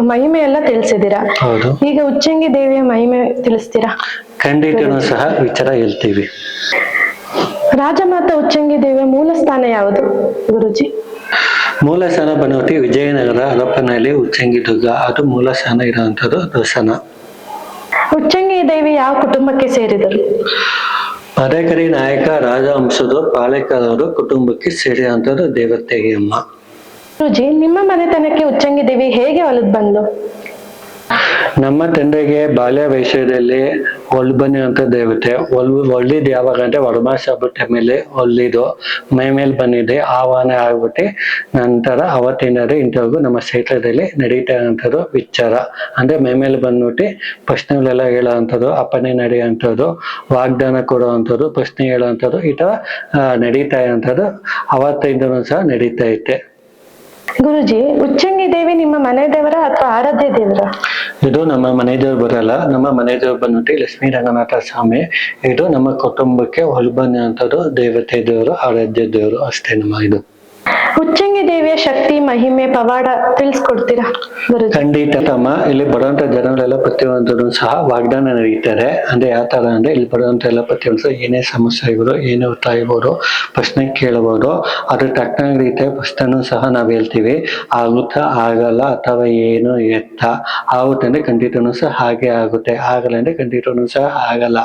ಮಹಿಮೆ ಎಲ್ಲ ತಿಳಿಸಿದೀರಾ ಹೌದು. ಈಗ ಉಚ್ಚಂಗಿ ದೇವಿಯ ಮಹಿಮೆ ತಿಳಿಸ್ತೀರಾ? ಖಂಡಿತನೂ ಸಹ ವಿಚಾರ ಹೇಳ್ತೀವಿ. ರಾಜಮಾತಾ ಉಚ್ಚಂಗಿ ದೇವಿಯ ಮೂಲ ಸ್ಥಾನ ಯಾವುದು ಗುರುಜಿ? ಮೂಲ ಸ್ಥಾನ ವಿಜಯನಗರ ಹರಪ್ಪನಲ್ಲಿ ಉಚ್ಚಂಗಿ ದುರ್ಗ. ಅದು ಮೂಲ ಸ್ಥಾನ ಇರುವಂತದ್ದು ದರ್ಶನ. ಉಚ್ಚಂಗಿ ದೇವಿ ಯಾವ ಕುಟುಂಬಕ್ಕೆ ಸೇರಿದರು? ಪದಕರಿ ನಾಯಕ ರಾಜವಂಶದ ಪಾಲೇಕರವರು ಕುಟುಂಬಕ್ಕೆ ಸೇರಿದಂತದ್ದು ದೇವತೆಗೆ ಅಮ್ಮ ಗುರುಜಿ ನಿಮ್ಮ ಮನೆತನಕ್ಕೆ ಉಚ್ಚಂಗಿ ದೇವಿ ಹೇಗೆ ಒಲಿದ್ ಬಂದ್ಲು ನಮ್ಮ ತಂದೆಗೆ ಬಾಲ್ಯ ವಯಸ್ಸದಲ್ಲಿ ಬನ್ನಿ ಅಂತ ದೇವತೆ. ಒಲ್ ಒಳ್ಳಿದ್ ಯಾವಾಗ ಅಂದ್ರೆ ವಡಮಾಸ ಬಿಟ್ಟ ಮೇಲೆ ಒಲ್ಲಿದು ಮೈ ಮೇಲೆ ಬಂದಿದೆ ಆಹ್ವಾನ ಆಗ್ಬಿಟ್ಟು ನಂತರ ಅವತ್ತಿನ ಇಂಥವ್ರಿಗೂ ನಮ್ಮ ಕ್ಷೇತ್ರದಲ್ಲಿ ನಡೀತಾ ಇರೋಂಥದ್ದು ವಿಚಾರ. ಅಂದ್ರೆ ಮೈ ಮೇಲೆ ಬಂದ್ಬಿಟ್ಟು ಪ್ರಶ್ನೆಗಳೆಲ್ಲ ಹೇಳೋವಂಥದ್ದು ಅಪ್ಪನೆ ನಡೆಯುವಂಥದ್ದು ವಾಗ್ದಾನ ಕೊಡುವಂಥದ್ದು ಪ್ರಶ್ನೆ ಹೇಳುವಂಥದ್ದು ಈ ಆ, ನಡೀತಾ ಇರೋಂಥದ್ದು ಅವತ್ತಿಂದನೂ ಸಹ ನಡೀತಾ ಐತೆ. ಗುರುಜಿ, ಉಚ್ಚಂಗಿ ದೇವಿ ನಿಮ್ಮ ಮನೆ ದೇವರ ಅಥವಾ ಆರಾಧ್ಯ ದೇವರ? ಇದು ನಮ್ಮ ಮನೆ ದೇವರು ಬರಲ್ಲ, ನಮ್ಮ ಮನೆ ದೇವರು ಬಂದ್ಬಿಟ್ಟು ಲಕ್ಷ್ಮೀ ರಂಗನಾಥ ಸ್ವಾಮಿ. ಇದು ನಮ್ಮ ಕುಟುಂಬಕ್ಕೆ ಹೊಲ್ಬನ್ನಿ ಅಂತದ್ದು ದೇವತೆ ದೇವರು, ಆರಾಧ್ಯ ದೇವರು ಅಷ್ಟೇ ನಮ್ಮ ಇದು. ಉಚ್ಚಂಗಿ ದೇವಿಯ ಶಕ್ತಿ, ಮಹಿಮೆ, ಪವಾಡ ತಿಳಿಸ್ಕೊಡ್ತೀರಾ ಖಂಡಿತ ಇಲ್ಲಿ ಬರುವಂತ ಜನರೆಲ್ಲ ಪ್ರತಿಯೊಂದನ್ನು ಸಹ ವಾಗ್ದಾನ ನಡೀತಾರೆ ಅಂದ್ರೆ ಯಾವ ತರ ಅಂದ್ರೆ ಇಲ್ಲಿ ಬರುವಂತ ಎಲ್ಲ ಪ್ರತಿಯೊಂದು ಏನೇ ಸಮಸ್ಯೆ ಇವರು ಏನೇ ಒತ್ತಾಯ ಪ್ರಶ್ನೆ ಕೇಳಬಹುದು ಅದ್ರ ತಕ್ಕ ರೀತಿಯ ಪ್ರಶ್ನೆನೂ ಸಹ ನಾವ್ ಹೇಳ್ತೀವಿ. ಆಗುತ್ತಾ ಆಗಲ್ಲ ಅಥವಾ ಏನು ಎತ್ತ. ಆಗುತ್ತೆ ಅಂದ್ರೆ ಖಂಡಿತನೂ ಸಹ ಹಾಗೆ ಆಗುತ್ತೆ. ಆಗಲ್ಲ ಅಂದ್ರೆ ಖಂಡಿತನೂ ಸಹ ಆಗಲ್ಲ.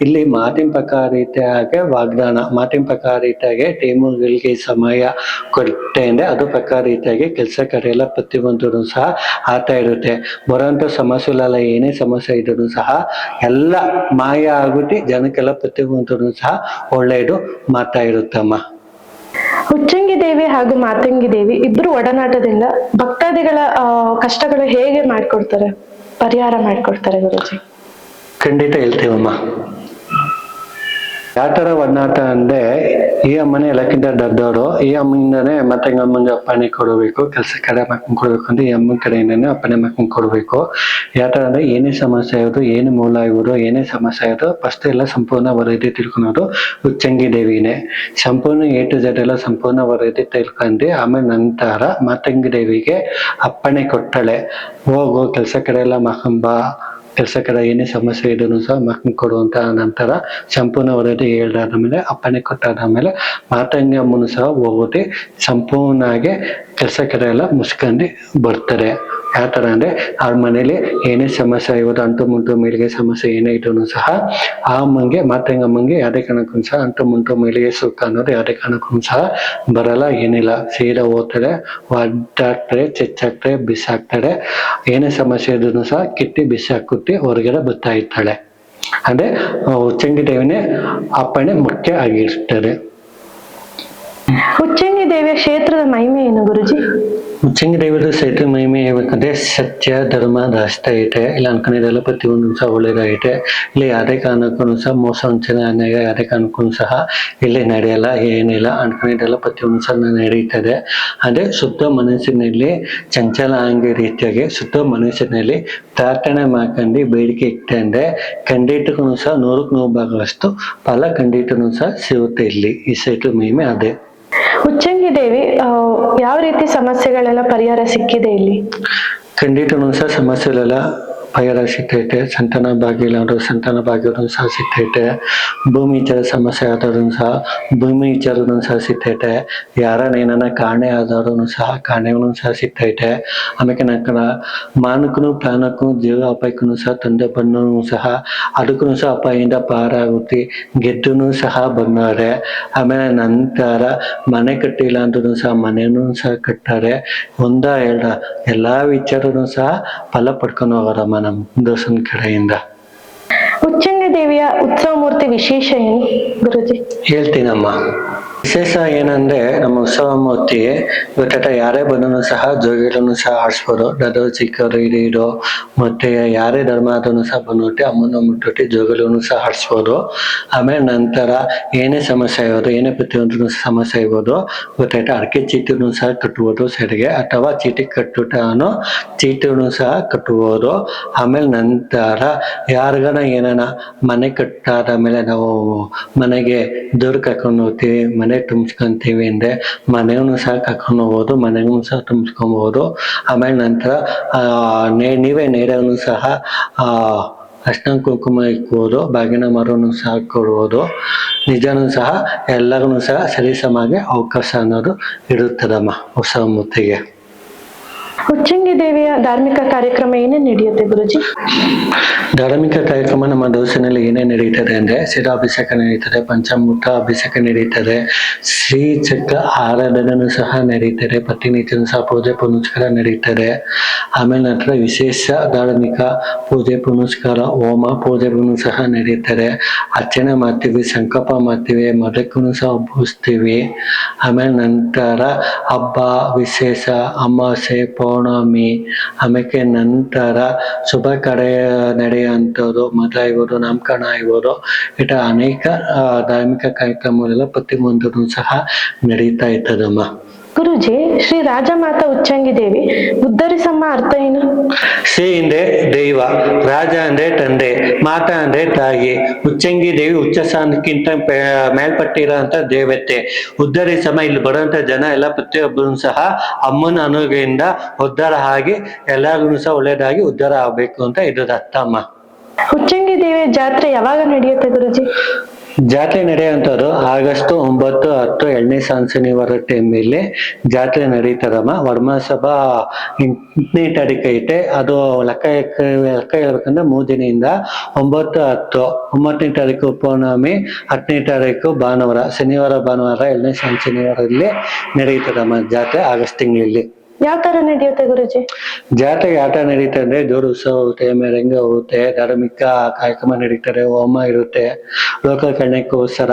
ಇಲ್ಲಿ ಮಾತಿನ ಪ್ರಕಾರ ರೀತಿಯಾಗಿ ವಾಗ್ದಾನ, ಮಾತಿನ ಪ್ರಕಾರ ರೀತಿಯಾಗಿ ಟೀಮುಗಳಿಗೆ ಸಮಯ ಕೊಟ್ಟೆ ಅಂದ್ರೆ ಅದು ಪ್ರಕಾರ ರೀತಿಯಾಗಿ ಕೆಲಸ ಕಾರ್ಯ ಎಲ್ಲ ಪ್ರತಿಯೊಂದೂ ಸಹ ಆಗ್ತಾ ಇರುತ್ತೆ. ಬರೋಂಥ ಸಮಸ್ಯೆಗಳೆಲ್ಲ ಏನೇ ಸಮಸ್ಯೆ ಇದ್ರೂ ಸಹ ಎಲ್ಲ ಮಾಯ ಆಗುತ್ತೆ ಜನಕ್ಕೆಲ್ಲ ಪ್ರತಿಯೊಂದೂ ಸಹ ಒಳ್ಳೆಯದು ಮಾತಾ ಇರುತ್ತಮ್ಮ. ಉಚ್ಚಂಗಿ ದೇವಿ ಹಾಗೂ ಮಾತಂಗಿ ದೇವಿ ಇಬ್ರು ಒಡನಾಟದಿಂದ ಭಕ್ತಾದಿಗಳ ಕಷ್ಟಗಳು ಹೇಗೆ ಮಾಡ್ಕೊಡ್ತಾರೆ? ಪರಿಹಾರ ಮಾಡ್ಕೊಡ್ತಾರೆ ಗುರುಜಿ. ಖಂಡಿತ ಹೇಳ್ತೀವಮ್ಮ. ಯಾವ ಥರ ಒಡನಾಟ ಅಂದ್ರೆ ಈ ಅಮ್ಮನೇ ಎಲ್ಲಕ್ಕಿಂತ ದೊಡ್ಡವರು, ಈ ಅಮ್ಮನಿಂದನೇ ಮತ್ತೆ ಅಮ್ಮಂಗೆ ಅಪ್ಪಣೆ ಕೊಡಬೇಕು, ಕೆಲಸ ಕಡೆ ಮಾಡ್ಕೊಂಡ್ ಕೊಡ್ಬೇಕು ಅಂದ್ರೆ ಈ ಅಮ್ಮನ ಕಡೆಯಿಂದನೇ ಅಪ್ಪಣೆ ಮಾಡ್ಕೊಂಡ್ ಕೊಡಬೇಕು. ಯಾವ ತರ ಅಂದ್ರೆ ಏನೇ ಸಮಸ್ಯೆ ಆಗೋದು ಏನು ಮೂಲ ಆಗೋದು ಏನೇ ಸಮಸ್ಯೆ ಆಗೋದು ಫಸ್ಟ್ ಎಲ್ಲ ಸಂಪೂರ್ಣ ವರದಿ ತಿಳ್ಕೊಳೋದು ಉಚ್ಚಂಗಿ ದೇವಿನೇ. ಸಂಪೂರ್ಣ ಎ ಟು ಜೆಡ್ ಎಲ್ಲ ಸಂಪೂರ್ಣ ವರದಿ ತಿಳ್ಕೊಂಡು ಆಮೇಲೆ ನಂತರ ಮಾತಂಗಿ ದೇವಿಗೆ ಅಪ್ಪಣೆ ಕೊಟ್ಟಳೆ. ಹೋಗು, ಕೆಲಸ ಕಡೆ ಎಲ್ಲ ಮಹಂಬ ಕೆಲಸ ಕಡೆ ಏನೇ ಸಮಸ್ಯೆ ಇದ್ರು ಸಹ ಮಕ್ಕಳು ಕೊಡುವಂತ ನಂತರ ಸಂಪೂರ್ಣ ವರದಿ ಹೇಳ್ದಾದ ಮೇಲೆ ಅಪ್ಪನೆ ಕೊಟ್ಟಾದ ಮೇಲೆ ಮಾತಂಗಿ ಅಮ್ಮನು ಸಹ ಹೋಗುತ್ತೆ ಸಂಪೂರ್ಣವಾಗಿ ಕೆಲಸ ಕಡೆ ಎಲ್ಲ ಮುಸ್ಕೊಂಡು ಬರ್ತಾರೆ. ಯಾವ ತರ ಅಂದ್ರೆ ಅವ್ರ ಮನೇಲಿ ಏನೇ ಸಮಸ್ಯೆ ಇವತ್ತು ಅಂಟು ಮುಂಟು ಮೇಲಿಗೆ ಸಮಸ್ಯೆ ಏನೇ ಇದ್ರೂ ಸಹ ಆ ಅಮ್ಮಂಗೆ ಮಾತಂಗ ಅಮ್ಮಂಗೆ ಯಾವುದೇ ಕಾರಣಕ್ಕೂ ಸಹ ಅಂಟು ಮುಂಟು ಮೇಲಿಗೆ ಸುಖ ಅನ್ನೋದು ಯಾವುದೇ ಕಾರಣಕ್ಕೂ ಸಹ ಬರಲ್ಲ, ಏನಿಲ್ಲ. ಸೀದಾ ಓದ್ತಾರೆ ಒದ್ದಾಡ್ತಾರೆ ಚೆಚ್ಚಾಕ್ತಾರೆ ಬಿಸಾಕ್ತಾರೆ. ಏನೇ ಸಮಸ್ಯೆ ಇದ್ರು ಸಹ ಕಿತ್ತಿ ಬಿಸಾಕುತ್ತಿ ಹೊರಗಡೆ ಬರ್ತಾ ಇರ್ತಾಳೆ. ಅಂದ್ರೆ ಉಚ್ಚಂಗಿ ದೇವಿನೇ ಅಪ್ಪಣೆ ಮುಖ್ಯ ಆಗಿರ್ತಾರೆ. ಉಚ್ಚಂಗಿ ದೇವಿಯ ಕ್ಷೇತ್ರದ ಮಹಿಮೆ ಏನು ಗುರುಜಿ? ಉಚ್ಚಂಗಿ ದೇವರ ಸಹಿತ ಮಹಿಮೆ ಹೇಳ್ಬೇಕಂದ್ರೆ ಸತ್ಯ, ಧರ್ಮ, ದಾಸ್ತ ಐತೆ. ಇಲ್ಲ ಅನ್ಕೊಂಡಿದ್ದೆಲ್ಲ ಒಂದು ಸಹ ಒಳ್ಳೇದಾಗೈತೆ ಇಲ್ಲಿ ಯಾವುದೇ ಕಾರಣಕ್ಕೂ ಸಹ ಮೋಸ, ವಂಚನೆ, ಅನ್ಯಾಯ ಯಾವುದೇ ಕಾರಣಕ್ಕೂ ಸಹ ಇಲ್ಲಿ ನಡೆಯಲ್ಲ, ಏನಿಲ್ಲ ಅನ್ಕೊಂಡಿದ್ದೆಲ್ಲ ಒಂದು ಸಹ ನಡೀತದೆ. ಅದೇ ಶುದ್ಧ ಮನಸ್ಸಿನಲ್ಲಿ ಚಂಚಲ ಅಂಗ ರೀತಿಯಾಗಿ ಶುದ್ಧ ಮನಸ್ಸಿನಲ್ಲಿ ಪ್ರಾರ್ಥನೆ ಮಾಡ್ಕೊಂಡು ಬೇಡಿಕೆ ಇಟ್ಟಂದ್ರೆ ಖಂಡಿತಕ್ಕೂ ಸಹ ನೂರಕ್ಕೆ ನೂರು ಭಾಗವಷ್ಟು ಫಲ ಖಂಡಿತನೂ ಸಹ ಸಿಗುತ್ತೆ ಇಲ್ಲಿ. ಈ ಸೈಟು ಮಹಿಮೆ ಅದೇ. ಉಚ್ಚಂಗಿ ದೇವಿ ಯಾವ ರೀತಿ ಸಮಸ್ಯೆಗಳೆಲ್ಲ ಪರಿಹಾರ ಸಿಕ್ಕಿದೆ ಇಲ್ಲಿ? ಖಂಡಿತ ಸಮಸ್ಯೆಗಳೆಲ್ಲ ಪರಿಹಾರ ಸಿಕ್ತೈತೆ ಸಂತಾನ ಭಾಗ್ಯ ಇಲ್ಲ ಅಂದ್ರೆ ಸಂತಾನ ಭಾಗ್ಯನೂ ಸಹ ಸಿಗ್ತೈತೆ ಭೂಮಿ ವಿಚಾರ ಸಮಸ್ಯೆ ಆದ್ರೂ ಸಹ, ಭೂಮಿ ವಿಚಾರದ ಸಹ ಸಿಕ್ತೈತೆ ಯಾರನ್ನ ಏನಾನ ಕಾಣೆ ಆದವ್ರೂ ಸಹ ಕಾಣೆನೂ ಸಹ ಸಿಗ್ತೈತೆ ಆಮೇಲೆ ನಂತರ ಮಾನಕ್ಕೂ ಪ್ರಾಣಕ್ಕೂ ದೇವ ಅಪಾಯಕ್ಕೂ ಸಹ ತಂದೆ ಬಣ್ಣೂ ಸಹ ಅದಕ್ಕೂ ಸಹ ಅಪಾಯದಿಂದ ಪಾರಾಗುತ್ತಿ ಗೆದ್ದೂ ಸಹ ಬಂದಾರೆ ಆಮೇಲೆ ನಂತರ ಮನೆ ಕಟ್ಟಿಲ್ಲ ಅಂದ್ರೂ ಸಹ ಮನೆನೂ ಸಹ ಕಟ್ಟಾರೆ ಒಂದ ಎರಡ ಎಲ್ಲಾ ವಿಚಾರನೂ ಸಹ ಫಲ ಪಡ್ಕೊಂಡು ಹೋಗೋರಮ್ಮ ನಮ್ಮ ದೋಸನ್ ಕಡೆಯಿಂದ. ಉಚ್ಚಂಗ ದೇವಿಯ ಉತ್ಸವ ಮೂರ್ತಿ ಮೂರ್ತಿ ವಿಶೇಷ ಏನು ಗುರುಜಿ? ಹೇಳ್ತೀನಮ್ಮ. ವಿಶೇಷ ಏನಂದ್ರೆ ನಮ್ಮ ಉತ್ಸವ ಮೂರ್ತಿ ಯಾರೇ ಬಂದನು ಸಹ ಜೋಗಿಗಳನ್ನು ಸಹ ಆಡಿಸ್ಬೋದು ದೊಡ್ಡವರು, ಚಿಕ್ಕವರು, ಹಿರಿಯರು, ಮತ್ತೆ ಯಾರೇ ಧರ್ಮ ಆದನು ಸಹ ಬಂದ್ಬಿಟ್ಟು ಅಮ್ಮನ ಮುಟ್ಟಿ ಜೋಗಿಗಳನ್ನು ಸಹ ಆಡಿಸ್ಬೋದು ಆಮೇಲೆ ನಂತರ ಏನೇ ಸಮಸ್ಯೆ ಇರೋದು ಏನೇ ಪ್ರತಿಯೊಂದು ಸಮಸ್ಯೆ ಇರ್ಬೋದು, ಗೊತ್ತಾಯ್ತಾ? ಅಡಿಕೆ ಚೀಟಿನೂ ಸಹ ಕಟ್ಟುವುದು ಸೈಡ್ಗೆ, ಅಥವಾ ಚೀಟಿ ಕಟ್ಟುಟನು ಚೀಟಿನೂ ಸಹ ಕಟ್ಟುವುದು ಆಮೇಲೆ ನಂತರ ಯಾರಿಗನ ಏನಾನ ಮನೆ ಕಟ್ಟಾದ ಮೇಲೆ ನಾವು ಮನೆಗೆ ದೂರ ಕರ್ಕೊಂಡು ಹೋಗ್ತೀವಿ ತುಂಬಿಸ್ಕೊಂತೀವಿ ಅಂದ್ರೆ ಮನೆಯನ್ನು ಸಹ ಕರ್ಕೊಂಡು ಹೋಗ್ಬೋದು ಮನೆಗೂ ಸಹ ತುಂಬಿಸ್ಕೊಬೋದು ಆಮೇಲೆ ನಂತರ ನೀವೇ ನೇರವನ್ನು ಸಹ ಅರ್ಶಿನ ಕುಂಕುಮ ಇಕ್ಬೋದು ಬಾಗಿನ ಮರವನ್ನು ಸಹ ಕೊಡುವುದು ನಿಜನೂ ಸಹ ಎಲ್ಲರಿಗೂ ಸಹ ಸರಿಸಮಾಗಿ ಅವಕಾಶ ಅನ್ನೋದು ಇರುತ್ತದಮ್ಮ, ಹೊಸ ಮುತ್ತಿಗೆ ದೇವಿಯ ಧಾರ್ಮಿಕ ಕಾರ್ಯಕ್ರಮ ಏನೇನು ನಡೆಯುತ್ತೆ ಗುರುಜಿ? ಧಾರ್ಮಿಕ ಕಾರ್ಯಕ್ರಮ ನಮ್ಮ ದೇವಸ್ಥಾನದಲ್ಲಿ ಏನೇ ನಡೀತದೆ ಅಂದ್ರೆ ಶಿರಾಭಿಷೇಕ ನಡೀತದೆ ಪಂಚಾಮೃತ ಅಭಿಷೇಕ ನಡೀತದೆ, ಶ್ರೀ ಚಕ್ರ ಆರಾಧನೆನೂ ಸಹ ನಡೀತದೆ ಪ್ರತಿನಿತ್ಯನೂ ಸಹ ಪೂಜೆ ಪುನಸ್ಕಾರ ನಡೀತದೆ. ಆಮೇಲೆ ನಂತರ ವಿಶೇಷ ಧಾರ್ಮಿಕ ಪೂಜೆ ಪುನಸ್ಕಾರ, ಹೋಮ ಪೂಜೆಗೂ ಸಹ ನಡೀತದೆ. ಅರ್ಚನೆ ಮಾಡ್ತೀವಿ, ಸಂಕಲ್ಪ ಮಾಡ್ತೀವಿ ಮದಕ್ಕೂ ಸಹ ಹಬ್ಬಿಸ್ತೀವಿ ಆಮೇಲೆ ನಂತರ ಹಬ್ಬ, ವಿಶೇಷ, ಅಮಾವಾಸ್ಯೆ, ಪೌರ್ಣಮಿ ಆಮೇಲೆ ನಂತರ ಶುಭ ಕಡೆ ನಡೆಯುವಂಥದ್ದು ಮದುವೆ ನಾಮಕರಣ ಇರ್ಬೋದು ಇಟ ಅನೇಕ ಧಾರ್ಮಿಕ ಕಾರ್ಯಕ್ರಮಗಳೆಲ್ಲ ಪ್ರತಿಯೊಂದೂ ಸಹ ನಡೀತಾ ಇರ್ತದಮ್ಮ ಗುರುಜಿ ಶ್ರೀ ರಾಜಮಾತಾ ಉಚ್ಚಂಗಿ ದೇವಿ ಉದ್ಧರಿಸಮ್ಮ ಅರ್ಥ ಏನು? ಶ್ರೀ ಅಂದ್ರೆ ದೈವ ರಾಜ ಅಂದ್ರೆ ತಂದೆ ಮಾತಾ ಅಂದ್ರೆ ತಾಯಿ ಉಚ್ಚಂಗಿ ದೇವಿ ಉಚ್ಚ ಸ್ಥಾನಕ್ಕಿಂತ ಮೇಲ್ಪಟ್ಟಿರೋಂತ ದೇವತೆ. ಉದ್ಧರಿಸಮ ಇಲ್ಲಿ ಬರುವಂತ ಜನ ಎಲ್ಲ ಪ್ರತಿಯೊಬ್ಬರು ಸಹ ಅಮ್ಮನ ಅನುಗ್ರಹದಿಂದ ಉದ್ಧಾರ ಆಗಿ ಎಲ್ಲರಿಗೂ ಸಹ ಒಳ್ಳೇದಾಗಿ ಉದ್ಧಾರ ಆಗ್ಬೇಕು ಅಂತ ಇದ್ರ ಅರ್ಥ ಅಮ್ಮ ಉಚ್ಚಂಗಿ ದೇವಿಯ ಜಾತ್ರೆ ಯಾವಾಗ ನಡೆಯುತ್ತೆ ಗುರುಜಿ? ಜಾತ್ರೆ ನಡೆಯುವಂಥದ್ದು ಆಗಸ್ಟ್ ಒಂಬತ್ತು ಹತ್ತು ಎರಡನೇ ಶನಿವಾರ ಟೈಮಲ್ಲಿ ಜಾತ್ರೆ ನಡೀತದಮ್ಮ. ವರ್ಮಸಭಾ ಎಂಟನೇ ತಾರೀಕು ಐತೆ. ಅದು ಲೆಕ್ಕ ಲೆಕ್ಕ ಹೇಳ್ಬೇಕಂದ್ರೆ ಮೂರು ದಿನದಿಂದ ಒಂಬತ್ತು ಹತ್ತು, ಒಂಬತ್ತನೇ ತಾರೀಕು ಪೌರ್ಣಮಿ ಹತ್ತನೇ ತಾರೀಕು ಭಾನುವಾರ, ಶನಿವಾರ, ಭಾನುವಾರ ಎರಡನೇ ಶನಿ ಶನಿವಾರದಲ್ಲಿ ನಡೀತದಮ್ಮ ಜಾತ್ರೆ ಆಗಸ್ಟ್ ತಿಂಗಳಲ್ಲಿ. ಯಾವ ತರ ನಡೆಯುತ್ತೆ ಗುರುಜಿ? ಜಾತ್ರೆಗೆ ಆಟ ನಡೀತಾ ಅಂದ್ರೆ ಜೋರು ಉತ್ಸವ ಹೋಗುತ್ತೆ, ಮೆರಂಗ ಹೋಗುತ್ತೆ, ಧಾರ್ಮಿಕ ಕಾರ್ಯಕ್ರಮ ನಡೀತಾರೆ, ಹೋಮ ಇರುತ್ತೆ. ಲೋಕಲ್ ಕಣ್ಣಕ್ಕೋಸ್ಕರ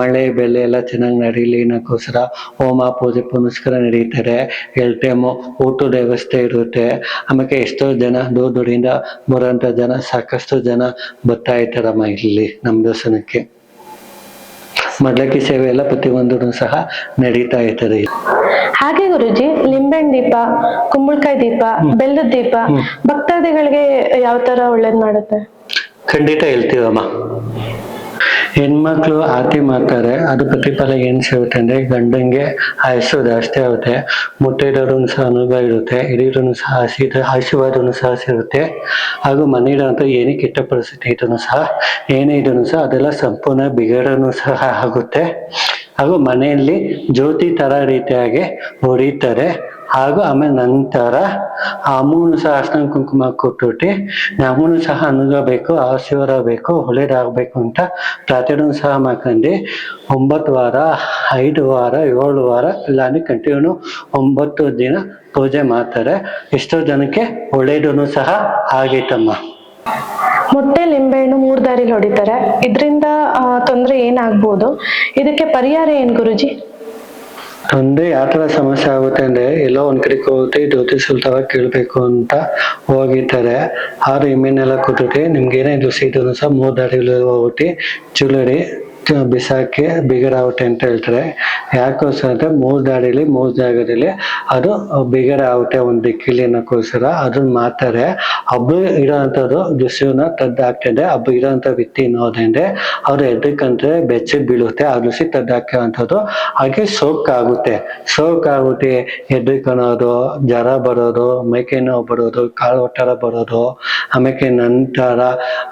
ಮಳೆ ಬೆಲೆ ಎಲ್ಲ ಚೆನ್ನಾಗಿ ನಡೀಲಿ ಅನ್ನೋಕ್ಕೋಸ್ಕರ ಹೋಮ ಪೂಜೆ ಪುನಸ್ಕಾರ ನಡೀತಾರೆ. ಎಲ್ ಟೈಮು ಊಟದ ವ್ಯವಸ್ಥೆ ಇರುತ್ತೆ. ಆಮೇಲೆ ಎಷ್ಟೋ ಜನ ದೂರ ದೂರಿಂದ ಬರುವಂತ ಜನ ಸಾಕಷ್ಟು ಜನ ಬರ್ತಾ ಇರ್ತಾರಮ್ಮ ಇಲ್ಲಿ ನಮ್ಮ ದೇವಸ್ಥಾನಕ್ಕೆ. ಮಡ್ಲಕ್ಕಿ ಸೇವೆ ಎಲ್ಲ ಪ್ರತಿಯೊಂದೂ ಸಹ ನಡೀತಾ ಇರ್ತದೆ ಹಾಗೆ ಗುರುಜಿ ಲಿಂಬೆಹಣ್ಣು ದೀಪ ಕುಂಬಳಕಾಯಿ ದೀಪ ಬೆಲ್ಲದ ದೀಪ ಭಕ್ತಾದಿಗಳಿಗೆ ಯಾವ ತರ ಒಳ್ಳೇದ್ ಮಾಡುತ್ತೆ? ಖಂಡಿತ ಹೇಳ್ತೀವಮ್ಮ. ಹೆಣ್ಮಕ್ಳು ಆರತಿ ಮಾಡ್ತಾರೆ ಅದು ಪ್ರತಿಫಲ ಏನ್ ಸಿಗುತ್ತೆ ಅಂದ್ರೆ ಗಂಡಂಗೆ ಆಯಸ್ಸು ಜಾಸ್ತಿ ಆಗುತ್ತೆ ಮುಟ್ಟಿರೋರು ಸಹ ಅನುಭವ ಇರುತ್ತೆ ಹಿರಿಯರನ್ನು ಸಹ ಆಶೀರ್ವಾದ ಆಶೀರ್ವಾದನು ಸಹ ಸಿಗುತ್ತೆ ಹಾಗೂ ಮನೆಯಲ್ಲಂತೂ ಏನೇ ಕೆಟ್ಟ ಪರಿಸ್ಥಿತಿ ಇದನ್ನು ಸಹ, ಏನೇ ಇದನ್ನು ಸಹ ಅದೆಲ್ಲ ಸಂಪೂರ್ಣ ಬಿಗಡನು ಸಹ ಆಗುತ್ತೆ. ಹಾಗೂ ಮನೆಯಲ್ಲಿ ಜ್ಯೋತಿ ತರ ರೀತಿಯಾಗಿ ಹೊಡಿತಾರೆ ಹಾಗೂ ಆಮೇಲೆ ನಂತರ ಆ ಅಮ್ಮನು ಸಹ ಅರ್ಶನ ಕುಂಕುಮ ಕೊಟ್ಟುಬಿಟ್ಟು ನಮ್ಮನು ಸಹ ಅನುಗಬೇಕು ಆಶೀರ್ವಾದ ಬೇಕು ಒಳ್ಳೇದಾಗಬೇಕು ಅಂತ ಪ್ರಾರ್ಥನೆ ಸಹ ಮಾಡ್ಕೊಂಡು. ಒಂಬತ್ತು ವಾರ, ಐದು ವಾರ, ಏಳು ವಾರ ಇಲ್ಲಾಂದ್ರೆ ಕಂಟಿನ್ಯೂ ಒಂಬತ್ತು ದಿನ ಪೂಜೆ ಮಾಡ್ತಾರೆ. ಎಷ್ಟೋ ಜನಕ್ಕೆ ಒಳ್ಳೇದೂ ಸಹ ಆಗೈತಮ್ಮ. ಮೊಟ್ಟೆ ಲಿಂಬೆಹಣ್ಣು ಮೂರ್ ದಾರಿಲಿ ಹೊಡಿತಾರೆ. ಇದರಿಂದ ತೊಂದರೆ ಏನಾಗ್ಬೋದು? ಇದಕ್ಕೆ ಪರಿಹಾರ ಏನ್ ಗುರುಜಿ? ತೊಂದ್ರೆ ಯಾವ ತರ ಸಮಸ್ಯೆ ಆಗುತ್ತೆ ಅಂದ್ರೆ ಎಲ್ಲೋ ಒಂದ್ ಕಡೆ ಹೋಗುತ್ತೆ ಜ್ಯೋತಿ ಸುಲ್ತಾವ ಕೇಳ್ಬೇಕು ಅಂತ ಹೋಗಿರ್ತಾರೆ ಆದ್ರೆ ಎಮ್ಮೆನೆಲ್ಲ ಕೂತೈತಿ ನಿಮ್ಗೆ ಏನೇ ದುಸಿ ಇದ್ರು ಸಹ ಮೂರ್ ದಾರಿಲಿ ಹೋಗ್ಬಿಟ್ಟು ಚುಲಡಿ ಬಿಸಾಕಿ ಬಿಗಡಾಗುತ್ತೆ ಅಂತ ಹೇಳ್ತಾರೆ. ಯಾಕೋಸ್ಕರ ಅಂದ್ರೆ ಮೂರ್ ದಾಡಿಲಿ ಮೂರ್ ಜಾಗದಲ್ಲಿ ಅದು ಬಿಗಡ ಒಂದ್ ದಿಕ್ಕಿಲಿ ಅನ್ನೋಕ್ಕೋಸ್ಕರ ಅದನ್ನ ಮಾಡ್ತಾರೆ ಹಬ್ಬ ಇಡೋಂಥದ್ದು ದುಸಿಯನ್ನ ತದ್ದಾಗ್ತದೆ ಹಬ್ಬ ಇಡೋಂಥ ವ್ಯಕ್ತಿ ನೋದಂದ್ರೆ ಅವ್ರು ಎದಕ್ಕಂದ್ರೆ ಬೆಚ್ಚ ಬೀಳುತ್ತೆ, ಆ ದುಸಿ ತದ್ದು ಹಾಕುವಂಥದ್ದು ಹಾಗೆ ಸೋಕ್ ಆಗುತ್ತೆ ಸೋಕ್ ಆಗುತ್ತೆ ಎದ್ದು ಕಾಣೋದು ಜ್ವರ ಬರೋದು ಮೈಕೈ ನೋವು ಬರೋದು ಕಾಳು ಒಟ್ಟಾರ ಬರೋದು ಆಮೇಲೆ ನಂತರ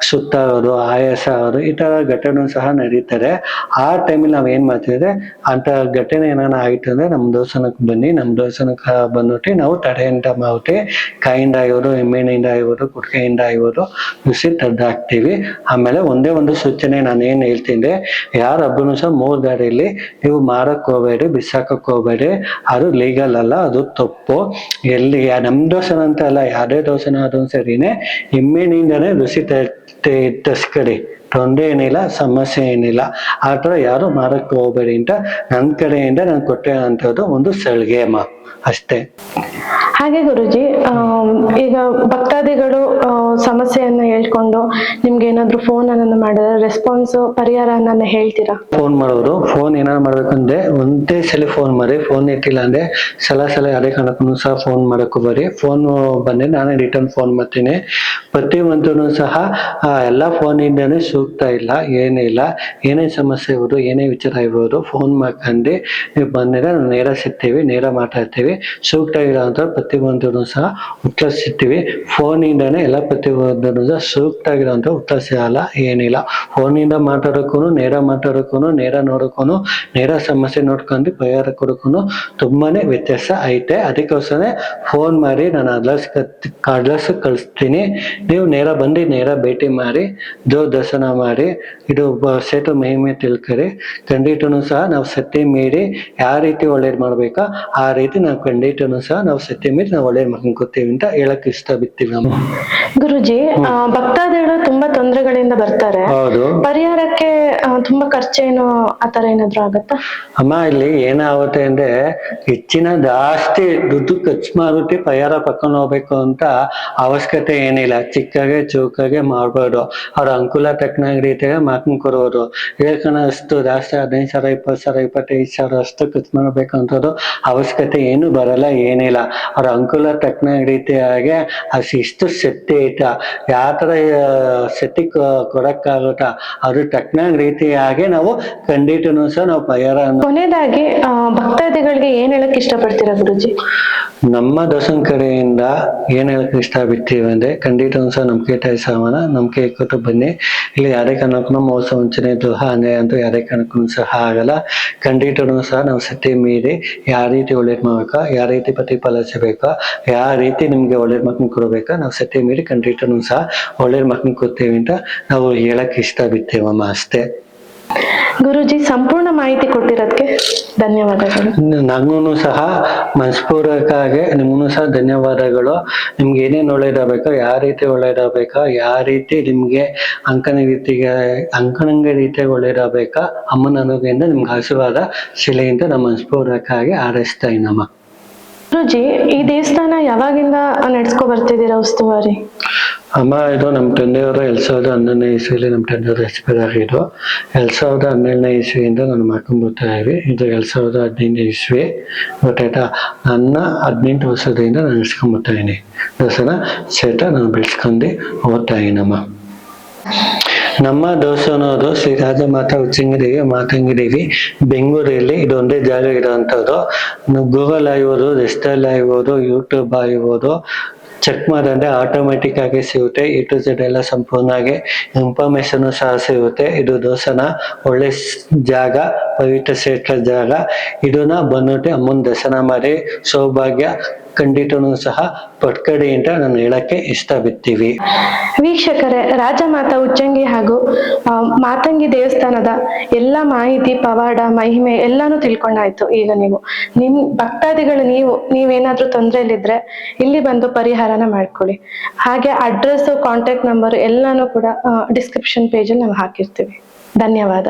ಸುತ್ತಾಗೋದು, ಆಯಾಸ ಆಗೋದು, ಈ ತರ ಘಟನೆ ಸಹ ನಡೀತಾರೆ. ಆ ಟೈಮಲ್ಲಿ ನಾವು ಏನ್ ಮಾಡ್ತಿದ್ರೆ ಅಂತ ಘಟನೆ ಏನಾನ ಆಯ್ತು ಅಂದ್ರೆ ನಮ್ಮ ದೇವಸ್ಥಾನಕ್ಕೆ ಬನ್ನಿ, ನಮ್ಮ ದೇವಸ್ಥಾನಕ್ಕೆ ಬಂದ್ಬಿಟ್ಟು ನಾವು ತಡೆಯಿಂದ ಮಾಡ್ಬಿಟ್ಟು ಇವರು ಆಗಿರ್ಬೋದು ಎಮ್ಮೆಣ್ಣಿಂದ ಆಗಿರ್ಬೋದು ಕುಟ್ಕೆಯಿಂದ ಆಗಿರ್ಬೋದು ಬಿಸಿ ತದ್ದು ಹಾಕ್ತೀವಿ. ಆಮೇಲೆ ಒಂದೇ ಒಂದು ಸೂಚನೆ ನಾನು ಏನು ಹೇಳ್ತೀನಿ ಯಾರ ಹಬ್ಬನು ಸಹ ಮೂರ್ ದಾರಿಲಿ ನೀವು ಮಾರಕ್ ಹೋಗ್ಬೇಡಿ, ಬಿಸಾಕಕ್ ಹೋಗ್ಬೇಡಿ. ಅದು ಲೀಗಲ್ ಅಲ್ಲ, ಅದು ತಪ್ಪು. ಎಲ್ಲಿ ನಮ್ ದೋಸನ ಅಂತ ಅಲ್ಲ ಯಾವ್ದೇ ದೋಸನ ಆದ್ರೂ ಸರಿನೇ ಹಿಮ್ಮೇನಿಂದನೇ ರುಚಿ ತ- ತ- ತರ್ಸ್ಕೊಡಿ ತೊಂದರೆ ಏನಿಲ್ಲ, ಸಮಸ್ಯೆ ಏನಿಲ್ಲ. ಆ ಥರ ಯಾರು ಮಾರಕ್ಕೆ ಹೋಗ್ಬೇಡಿ ಅಂತ ನನ್ನ ಕಡೆಯಿಂದ ನಾನು ಕೊಟ್ಟೆ ಅಂಥದ್ದು ಒಂದು ಸಲಿಗೆ ಅಮ್ಮ ಅಷ್ಟೇ. ಹಾಗೆ ಗುರುಜಿ ಈಗ ಭಕ್ತಾದಿಗಳು ಸಮಸ್ಯೆಯನ್ನ ಹೇಳ್ಕೊಂಡು ನಿಮ್ಗೆ ಏನಾದ್ರು ಫೋನ್ ಅನ್ನ ಮಾಡಿದ್ರೆ ರೆಸ್ಪಾನ್ಸ್ ಪರಿಹಾರ ಅನ್ನ ಹೇಳ್ತೀರಾ? ಫೋನ್ ಮಾಡೋರು ಫೋನ್ ಏನಾದ್ರು ಮಾಡ್ಬೇಕಂದ್ರೆ ಒಂದೇ ಸಲ ಫೋನ್ ಮಾಡಿ ಫೋನ್ ಇಟ್ಟಿಲ್ಲ ಅಂದ್ರೆ ಸಲ ಸಲ ಅದೇ ಕಾರಣಕ್ಕೂ ಸಹ ಫೋನ್ ಮಾಡಕ್ಕೂ ಬರೀ. ಫೋನ್ ಬಂದ್ರೆ ನಾನೇ ರಿಟರ್ನ್ ಫೋನ್ ಮಾಡ್ತೀನಿ. ಪ್ರತಿಯೊಂದೂ ಸಹ ಎಲ್ಲಾ ಎಲ್ಲ ಫೋನಿಂದಾನೇ ಸೂಕ್ತ ಇಲ್ಲ ಏನಿಲ್ಲ ಏನೇ ಸಮಸ್ಯೆ ಇರ್ಬೋದು, ಏನೇ ವಿಚಾರ ಇರ್ಬೋದು ಫೋನ್ ಮಾಡ್ಕೊಂಡು ನೀವು ಬಂದ್ರೆ ನೇರ ಸಿಗ್ತೀವಿ, ನೇರ ಮಾತಾಡ್ತೀವಿ. ಸೂಕ್ತ ಇಲ್ಲ ಅಂತ ಪ್ರತಿಯೊಂದೂ ಸಹ ಉತ್ತರಿಸುತ್ತೀವಿ. ಫೋನಿಂದನೇ ಎಲ್ಲ ಪ್ರತಿಯೊಂದೂ ಸಹ ಸೂಕ್ತ ಆಗಿರೋಂಥ ಉತ್ತರ ಸಿಗಲ್ಲ ಏನಿಲ್ಲ. ಫೋನಿಂದ ಮಾತಾಡೋಕ್ಕೂ ನೇರ ಮಾತಾಡೋಕ್ಕೂ ನೇರ ನೋಡೋಕ್ಕೂ ನೇರ ಸಮಸ್ಯೆ ನೋಡ್ಕೊಂಡು ಪರಿಹಾರ ಕೊಡೋಕ್ಕೂ ತುಂಬಾನೇ ವ್ಯತ್ಯಾಸ ಐತೆ. ಅದಕ್ಕೋಸ್ಕರ ಫೋನ್ ಮಾಡಿ ನಾನು ಅಡ್ರೆಸ್ ಅಡ್ರೆಸ್ ಕಳಿಸ್ತೀನಿ. ನೀವು ನೇರ ಬಂದು ನೇರ ಭೇಟಿ ಮಾಡಿ ದೇವ್ರ ದರ್ಶನ ಮಾಡಿ, ಇದು ಸೇತು ಮಹಿಮೆ ತಿಳ್ಕರಿ. ಖಂಡಿತನೂ ಸಹ ನಾವು ಸತ್ಯ ಮೀರಿ, ಯಾವ ರೀತಿ ಒಳ್ಳೇದು ಮಾಡ್ಬೇಕಾ ಆ ರೀತಿ ನಾವು ಖಂಡಿತನೂ ಸಹ ನಾವು ಸತ್ಯ ಮೀರಿ ನಾವು ಒಳ್ಳೆ ಮಾಡ್ಕೊಂಡ್ಕೋತೀವಿ ಅಂತ ಹೇಳಕ್ ಇಷ್ಟ ಬಿತ್ತೀವಿ ನಾವು. ಗುರುಜಿ ಭಕ್ತಾದಿಗಳು ತುಂಬಾ ತೊಂದರೆಗಳಿಂದ ಬರ್ತಾರೆ. ಹೌದು. ಪರಿಹಾರಕ್ಕೆ ತುಂಬಾ ಖರ್ಚೇನು ಆತರ ಏನಾದ್ರು ಆಗತ್ತಾ? ಅಮ್ಮ ಇಲ್ಲಿ ಏನಾಗುತ್ತೆ ಅಂದ್ರೆ ಹೆಚ್ಚಿನ ಜಾಸ್ತಿ ದುಡ್ಡು ಖರ್ಚು ಮಾಡುತ್ತೆ ಪರಿಹಾರ ಪಕ್ಕನ ಹೋಗ್ಬೇಕು ಅಂತ ಅವಶ್ಯಕತೆ ಏನಿಲ್ಲ. ಚಿಕ್ಕಗೆ ಚೌಕಾಗೆ ಮಾಡ್ಬೋದು. ಅವ್ರ ಅನುಕೂಲ ತಕ್ಕನಾಗ ರೀತಿಯಾಗ ಮಾತನ್ ಕೊಡೋರು ಹೇಳ್ಕೊಳ ಅಷ್ಟು ಜಾಸ್ತಿ ಹದಿನೈದು ಸಾವಿರ ಇಪ್ಪತ್ತು ಸಾವಿರ ಇಪ್ಪತ್ತೈದು ಸಾವಿರ ಅಷ್ಟು ಖರ್ಚು ಮಾಡ್ಬೇಕು ಅಂತದ್ದು ಅವಶ್ಯಕತೆ ಏನು ಬರಲ್ಲ ಏನಿಲ್ಲ. ಅವ್ರ ಅನುಕೂಲ ಹಿಡಿತಿ ಹಾಗೆ ಆ ಇಷ್ಟು ಶಕ್ತಿ ಐತ. ಯಾವ ಥರ ಶಕ್ತಿ ಕೊಡಕ್ಕಾಗುತ್ತ. ಅದ್ರ ತಕ್ಕನಾಗ ರೀತಿಯಾಗಿ ನಾವು ಖಂಡಿತನೂ ಸಹ ನಾವು ಪರಿಹಾರ ಕೊನೆಯದಾಗಿ ಭಕ್ತಾದಿಗಳಿಗೆ ಏನ್ ಹೇಳಕ್ ಇಷ್ಟಪಡ್ತೀರಾ ಗುರುಜಿ? ನಮ್ಮ ದಸನ್ ಕಡೆಯಿಂದ ಏನ್ ಹೇಳಕ್ ಇಷ್ಟ ಬಿಡ್ತೀವಿ ಅಂದ್ರೆ ಖಂಡಿತ ಸಹ ನಂಬಿಕೆ ಸಾಮಾನ ನಂಬಿಕೆ ಇಕ್ಕೊಟ್ಟು ಬನ್ನಿ. ಇಲ್ಲಿ ಯಾರೇ ಕಾರಣಕ್ಕೂ ಮೋಸ ವಂಚನೆ, ದ್ರೋಹ, ಅನ್ಯಾಯ ಅಂತೂ ಯಾರೇ ಕಾರಣಕ್ಕೂ ಸಹ ಆಗಲ್ಲ. ಖಂಡಿತನೂ ಸಹ ನಾವು ಸತ್ಯ ಮೀರಿ ಯಾವ ರೀತಿ ಒಳ್ಳೇದ್ ಮಾಡ್ಬೇಕಾ ಯಾವ ರೀತಿ ಪ್ರತಿಫಲಿಸಬೇಕಾ ಯಾವ ರೀತಿ ನಿಮ್ಗೆ ಒಳ್ಳೇದ್ ಮಾಡ್ಕೊಂಡು ಕೊಡ್ಬೇಕಾ, ನಾವು ಸತ್ಯ ಮೀರಿ ಖಂಡಿತನೂ ಸಹ ಒಳ್ಳೇದ್ ಮಾಡ್ಕೊಂಡು ಕೊಡ್ತೀವಿ ಅಂತ ನಾವು ಹೇಳಕ್ ಇಷ್ಟ ಬಿಡ್ತೀವಮ್ಮ ಅಷ್ಟೇ. ಗುರುಜಿ ಸಂಪೂರ್ಣ ಮಾಹಿತಿ ಕೊಟ್ಟಿರೋದಕ್ಕೆ ಧನ್ಯವಾದಗಳು. ನಗೂನು ಸಹ ಮನಸ್ಪೂರ್ವಕವಾಗಿ ನಿಮಗೂ ಸಹ ಧನ್ಯವಾದಗಳು. ನಿಮ್ಗೆ ಏನೇನು ಒಳ್ಳೇದಾಗಬೇಕೋ ಯಾವ ರೀತಿ ಒಳ್ಳೇದಾಗಬೇಕೋ ಯಾವ ರೀತಿ ನಿಮ್ಗೆ ಅಂಕನ ರೀತಿಗೆ ಅಂಕಣಂಗ ರೀತಿ ಒಳ್ಳೇದಾಗಬೇಕಾ ಅಮ್ಮನ ಅನುಗ್ರಹದಿಂದ ನಿಮ್ಗೆ ಆಶೀರ್ವಾದ ಶಿಲೆಯಿಂದ ನಮ್ಮ ಮನಸ್ಪೂರ್ವಕವಾಗಿ ಆರೈಸ್ತಾ ಇನ್ನಮ್ಮ ಗುರುಜಿ ಈ ದೇವಸ್ಥಾನ ಯಾವಾಗಿಂದ ನಡ್ಸ್ಕೊ ಬರ್ತಿದ್ದೀರಾ ಉಸ್ತುವಾರಿ? ಅಮ್ಮ ಇದು ನಮ್ಮ ತಂದೆಯವರು ಎರಡು ಸಾವಿರದ ಹನ್ನೊಂದನೇ ಇಸ್ವಿಲಿ ನಮ್ಮ ತಂದೆಯವರು ಎಕ್ಸ್ಪೈರ್ ಆಗಿದ್ದು ಎರಡು ಸಾವಿರದ ಹನ್ನೆರಡನೇ ಇಸ್ವಿಯಿಂದ ನಾನು ಮಾಡ್ಕೊಂಡ್ಬರ್ತಾ ಇದ್ದೀನಿ ಇದು ಎರಡು ಸಾವಿರದ ಹದಿನೈದು ಇಸ್ವಿ ಗೊತ್ತಾಯ್ತಾ ನನ್ನ ಹದಿನೆಂಟು ವರ್ಷದಿಂದ ನಾನು ನಡೆಸ್ಕೊಂಡ್ ಇದ್ದೀನಿ ಇದೀನಿ ಸೇತ ನಾನು ಬೆಳೆಸ್ಕೊಂಡು ಹೋಗ್ತಾ ಇದ್ದೀನಮ್ಮ ನಮ್ಮ ದೋಸನೋದು ಶ್ರೀ ರಾಜಮಾತಾ ಉಚ್ಚಂಗಿದೇವಿ ಮಾತಂಗಿದೇವಿ ಬೆಂಗಳೂರಲ್ಲಿ ಇದೊಂದೇ ಜಾಗ ಇರೋವಂಥದ್ದು ಗೂಗಲ್ ಆಗಿರ್ಬೋದು ರೆಸ್ಟಲ್ ಆಗಿರ್ಬೋದು ಯೂಟ್ಯೂಬ್ ಆಗಿರ್ಬೋದು ಚೆಕ್ ಮಾಡಿದ್ರೆ ಆಟೋಮೆಟಿಕ್ ಆಗಿ ಸಿಗುತ್ತೆ. ಎ ಟು ಜೆಡ್ ಎಲ್ಲ ಸಂಪೂರ್ಣ ಆಗಿ ಇನ್ಫಾರ್ಮೇಶನ್ ಸಹ ಸಿಗುತ್ತೆ. ಇದು ದೋಸನ ಒಳ್ಳೆ ಜಾಗ, ಪವಿತ್ರ ಕ್ಷೇತ್ರ ಜಾಗ. ಇದನ್ನ ಬಂದ್ಬಿಟ್ಟು ಅಮ್ಮನ ದರ್ಶನ ಮಾಡಿ. ಸೌಭಾಗ್ಯ. ಖಂಡಿತನೂ ಸಹ ಪಟ್ಕಡಿ ಅಂತ ನಾನು ಹೇಳಕ್ಕೆ ಇಷ್ಟ ಬಿತ್ತೀವಿ ವೀಕ್ಷಕರೇ, ರಾಜಮಾತಾ ಉಚ್ಚಂಗಿ ಹಾಗೂ ಮಾತಂಗಿ ದೇವಸ್ಥಾನದ ಎಲ್ಲ ಮಾಹಿತಿ, ಪವಾಡ, ಮಹಿಮೆ ಎಲ್ಲಾನು ತಿಳ್ಕೊಂಡಾಯ್ತು. ಈಗ ನೀವು, ನಿಮ್ ಭಕ್ತಾದಿಗಳು ನೀವು, ನೀವೇನಾದ್ರೂ ತೊಂದರೆಯಲ್ಲಿದ್ರೆ ಇಲ್ಲಿ ಬಂದು ಪರಿಹಾರನ ಮಾಡ್ಕೊಳ್ಳಿ. ಹಾಗೆ ಅಡ್ರೆಸ್ ಕಾಂಟ್ಯಾಕ್ಟ್ ನಂಬರ್ ಎಲ್ಲಾನು ಕೂಡ ಡಿಸ್ಕ್ರಿಪ್ಷನ್ ಪೇಜಲ್ಲಿ ನಾವು ಹಾಕಿರ್ತೀವಿ. ಧನ್ಯವಾದ.